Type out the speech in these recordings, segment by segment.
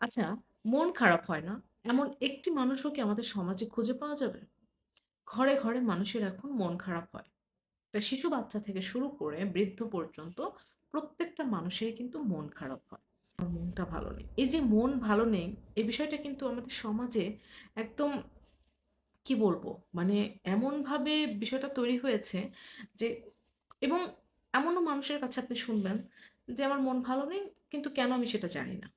আচ্ছা, মন খারাপ হয় না, এমন একটি মানুষও কি আমাদের সমাজে খুঁজে পাওয়া যাবে? ঘরে, ঘরে মানুষের এখন মন খারাপ হয়। একটা শিশু বাচ্চা থেকে শুরু করে বৃদ্ধ পর্যন্ত প্রত্যেকটা মানুষেরই কিন্তু মন খারাপ হয়। আমার মনটা ভালো নেই। এই যে মন ভালো নেই, এই বিষয়টা কিন্তু আমাদের সমাজে একদম কি বলব? মানে এমনভাবে বিষয়টা তৈরি হয়েছে যে এবং এমনও মানুষের কাছে আপনি শুনবেন যে, "আমার মন ভালো নেই, কিন্তু কেন আমি সেটা জানি না।"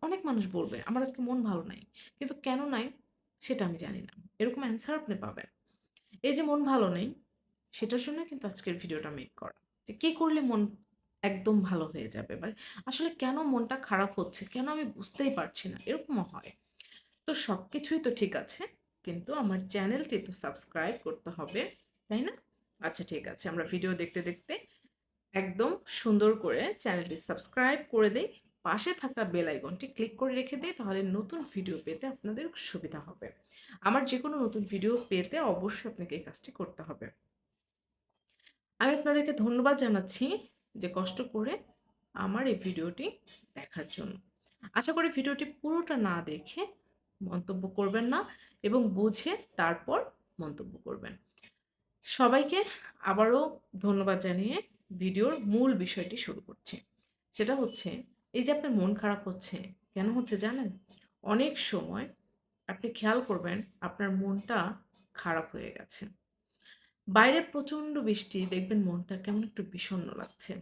অনেক মানুষ বলবে, "আমার আজকে মন ভালো নাই। কিন্তু কেন নাই সেটা আমি জানি না।" এরকম অ্যান্সার আপনি পাবেন। এই যে মন ভালো নেই, সেটার জন্যই কিন্তু আজকের ভিডিওটা মেক করা। যে কি করলে মন একদম ভালো হয়ে যাবে বা আসলে কেন মনটা খারাপ হচ্ছে? কেন আমি বুঝতেই পারছি না? এরকমও হয়। তো সবকিছুই তো ঠিক আছে। কিন্তু আমার চ্যানেলটি তো সাবস্ক্রাইব করতে হবে, তাই না? আচ্ছা ঠিক আছে। আমরা ভিডিও দেখতে, দেখতে একদম সুন্দর করে চ্যানেলটি সাবস্ক্রাইব করে দেই। পাশে থাকা বেল আইকনটি ক্লিক করে রেখে দেই তাহলে নতুন ভিডিও পেতে আপনাদের সুবিধা হবে। আমার যে কোনো নতুন ভিডিও পেতে অবশ্যই আপনাকে এই কাজটি করতে হবে। আমি আপনাদেরকে ধন্যবাদ জানাচ্ছি যে কষ্ট করে আমার এই ভিডিওটি দেখার জন্য। আশা করি ভিডিওটি পুরোটা না দেখে মন্তব্য করবেন না এবং বুঝে তারপর মন্তব্য করবেন। সবাইকে আবারও ধন্যবাদ জানিয়ে ভিডিওর মূল বিষয়টি শুরু করছি। সেটা হচ্ছে এই যে আপনার মন খারাপ হচ্ছে, কেন হচ্ছে জানেন? অনেক সময় আপনি খেয়াল করবেন আপনার মনটা খারাপ হয়ে গেছে। বাইরে প্রচণ্ড বৃষ্টি দেখবেন মনটা কেমন একটু বিষণ্ণ লাগছে।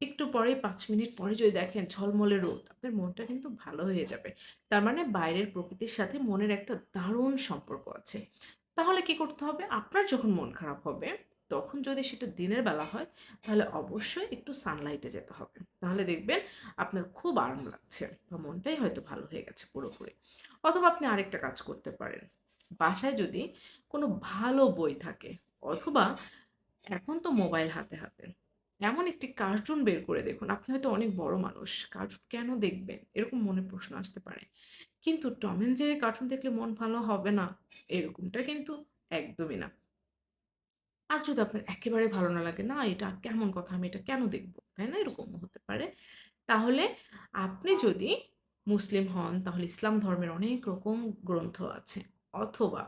একটু পরেই পাঁচ মিনিট পরে যদি দেখেন ঝলমলে রোদ, আপনার মনটা কিন্তু ভালো হয়ে যাবে। তার মানে বাইরের প্রকৃতির সাথে মনের একটা দারুণ সম্পর্ক আছে। তাহলে কি করতে হবে? আপনার যখন মন খারাপ হবে, তখন যদি সেটা দিনের বেলা হয়, তাহলে অবশ্যই একটু সানলাইটে যেতে হবে। তাহলে দেখবেন আপনার খুব আরাম লাগছে বা মনটাই হয়তো ভালো হয়ে গেছে পুরোপুরি। অথবা আপনি আরেকটা কাজ করতে পারেন। বাসায় যদি কোনো ভালো বই থাকে অথবা এখন তো মোবাইল হাতে, হাতে। এমন একটি কার্টুন বের করে দেখুন। আপনি হয়তো অনেক বড় মানুষ। কার্টুন কেন দেখবেন? এরকম মনে প্রশ্ন আসতে পারে। কিন্তু টম অ্যান্ড জেরি কার্টুন দেখলে মন ভালো হবে না, এরকমটা কিন্তু একদমই না। আর যদি আপনার একেবারে ভালো না লাগে, না এটা কেমন কথা আমি এটা কেন দেখব? তাই না? এরকম হতে পারে। তাহলে আপনি যদি মুসলিম হন তাহলে ইসলাম ধর্মের অনেক রকম গ্রন্থ আছে। অথবা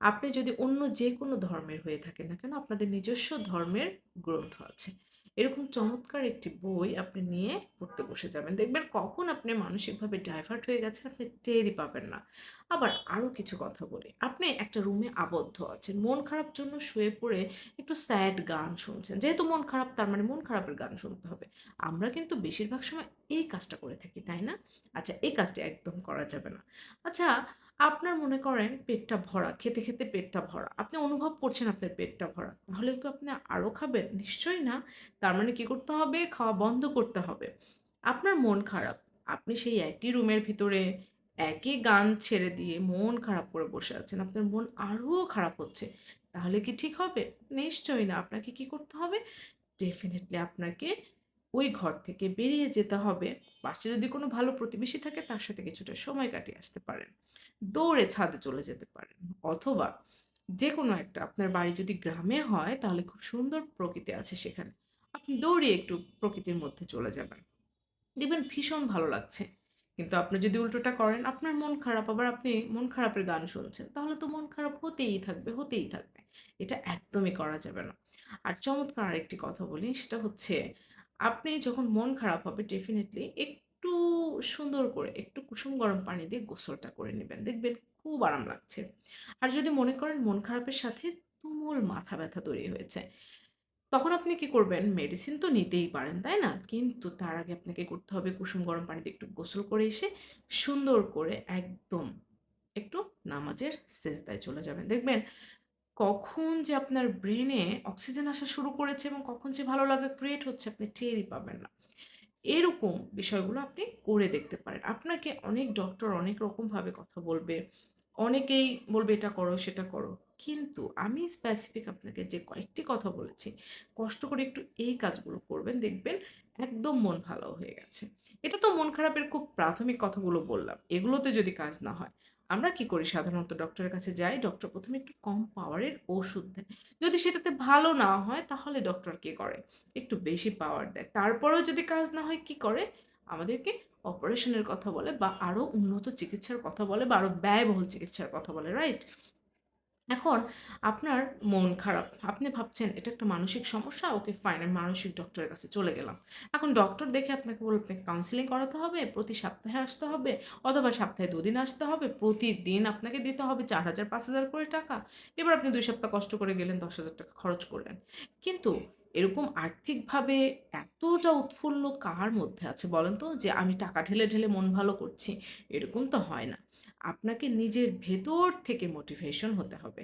আপনি যদি অন্য যে কোনো ধর্মের হয়ে থাকেন না কেন আপনাদের নিজস্ব ধর্মের গ্রন্থ আছে। এরকম চমৎকার একটি বই আপনি নিয়ে পড়তে বসে যাবেন। দেখবেন কখন আপনি মানসিকভাবে ডাইভার্ট হয়ে গেছেন, আপনি টেরই পাবেন না। আবার আরও কিছু কথা বলি। আপনি একটা রুমে আবদ্ধ আছেন। মন খারাপ জন্য শুয়ে পড়ে একটু স্যাড গান শুনছেন। যেহেতু মন খারাপ, তার মানে মন খারাপের গান শুনতে হবে। আমরা কিন্তু বেশিরভাগ সময় এই কাজটা করে থাকি, তাই না? আচ্ছা এই কাজটি একদম করা যাবে না। আচ্ছা আপনার মনে করেন পেটটা ভরা, খেতে, খেতে পেটটা ভরা। আপনি অনুভব করছেন আপনার পেটটা ভরা। তাহলে কি আপনি আরও খাবেন? নিশ্চয়ই না। তার মানে কী করতে হবে? খাওয়া বন্ধ করতে হবে। আপনার মন খারাপ। আপনি সেই একই রুমের ভিতরে একই গান ছেড়ে দিয়ে মন খারাপ করে বসে আছেন। আপনার মন আরও খারাপ হচ্ছে। তাহলে কি ঠিক হবে? নিশ্চয়ই না। আপনাকে কি করতে হবে? ডেফিনেটলি আপনাকে ওই ঘর থেকে বেরিয়ে যেতে হবে। পাশে যদি কোনো ভালো প্রতিবেশী থাকে তার সাথে কিছুটা সময় কাটিয়ে আসতে পারেন। দৌড়ে ছাদে চলে যেতে পারেন। অথবা যেকোনো একটা আপনার বাড়ি যদি গ্রামে হয় তাহলে খুব সুন্দর প্রকৃতি আছে সেখানে। আপনি দৌড়িয়ে একটু প্রকৃতির মধ্যে চলে যাবেন। দেখবেন ভীষণ ভালো লাগছে। কিন্তু আপনি যদি উল্টোটা করেন, আপনার মন খারাপ আবার আপনি মন খারাপের গান শুনছেন। তাহলে তো মন খারাপ হতেই থাকবে, হতেই থাকবে। এটা একদমই করা যাবে না। আর চমৎকার আরেকটি কথা বলি সেটা হচ্ছে আপনি যখন মন খারাপ হবে ডেফিনেটলি একটু সুন্দর করে একটু কুসুম গরম পানি দিয়ে গোসলটা করে নেবেন দেখবেন খুব আরাম লাগছে। আর যদি মনে করেন মন খারাপের সাথে তুমুল মাথা ব্যথা তৈরি হয়েছে তখন আপনি কি করবেন? মেডিসিন তো নিতেই পারেন, তাই না? কিন্তু তার আগে আপনাকে করতে হবে কুসুম গরম পানিতে একটু গোসল করে এসে সুন্দর করে একদম একটু নামাজের সেজদায় চলে যাবেন। দেখবেন কখন যে আপনার ব্রেনে অক্সিজেন আসা শুরু করেছে এবং কখন যে ভালো লাগা ক্রিয়েট হচ্ছে আপনি টেরই পাবেন না। এরকম বিষয়গুলো আপনি করে দেখতে পারেন। আপনাকে অনেক ডক্টর অনেক রকমভাবে কথা বলবে। অনেকেই বলবে এটা করো, সেটা করো। কিন্তু আমি স্পেসিফিক আপনাকে যে কয়েকটি কথা বলেছি, কষ্ট করে একটু এই কাজগুলো করবেন দেখবেন একদম মন ভালো হয়ে গেছে। এটা তো মন খারাপের খুব প্রাথমিক কথাগুলো বললাম। এগুলোতে যদি কাজ না হয়, আমরা কি করি সাধারণত ডক্টরের কাছে যাই, ডক্টর প্রথমে একটু কম পাওয়ারের ওষুধ দেয়। যদি সেটাতে ভালো না হয় তাহলে ডক্টর কি করে? একটু বেশি পাওয়ার দেয়। তারপরেও যদি কাজ না হয় কি করে? আমাদেরকে অপারেশনের কথা বলে বা আরও উন্নত চিকিৎসার কথা বলে বা আরও ব্যয়বহুল চিকিৎসার কথা বলে রাইট এখন আপনার মন খারাপ। আপনি ভাবছেন, এটা একটা মানসিক সমস্যা, ওকে ফাইন আমি মানসিক ডক্টরের কাছে চলে গেলাম। এখন ডক্টর দেখে আপনাকে বলবে, আপনাকে কাউন্সিলিং করাতে হবে, প্রতি সপ্তাহে আসতে হবে, অথবা সপ্তাহে দুদিন আসতে হবে, প্রতিদিন আপনাকে দিতে হবে চার হাজার, পাঁচ হাজার করে টাকা। এবার আপনি দুই সপ্তাহ কষ্ট করে গেলেন, দশ হাজার টাকা খরচ করলেন। কিন্তু এরকম আর্থিকভাবে এতটা উৎফুল্ল কার মধ্যে আছে বলেন তো? যে আমি টাকা ঢেলে ঢেলে মন ভালো করছি, এরকম তো হয় না। আপনাকে নিজের ভেতর থেকে মোটিভেশন হতে হবে।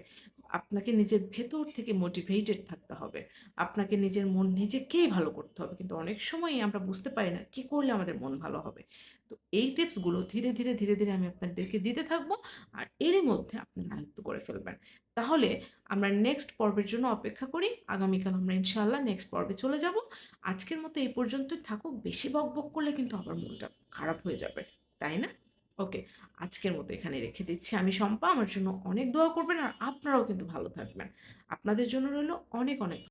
আপনাকে নিজের ভেতর থেকে মোটিভেটেড থাকতে হবে। আপনাকে নিজের মন নিজেকেই ভালো করতে হবে। কিন্তু অনেক সময়ই আমরা বুঝতে পারি না কী করলে আমাদের মন ভালো হবে। তো এই টিপসগুলো ধীরে ধীরে ধীরে ধীরে আমি আপনাদেরকে দিতে থাকব আর এরই মধ্যে আপনারা আয়ত্ত করে ফেলবেন। তাহলে আমরা নেক্সট পর্বের জন্য অপেক্ষা করি। আগামীকাল আমরা ইনশাআল্লাহ নেক্সট পর্বে চলে যাব। আজকের মতো এই পর্যন্তই থাকুক। বেশি বক বক করলে কিন্তু আবার মনটা খারাপ হয়ে যাবে। তাই না? ওকে, আজকের মতো এখানে রেখে দিচ্ছি। আমি শম্পা, আমার জন্য অনেক দোয়া করবেন আর আপনারাও কিন্তু ভালো থাকবেন। আপনাদের জন্য রইল অনেক অনেক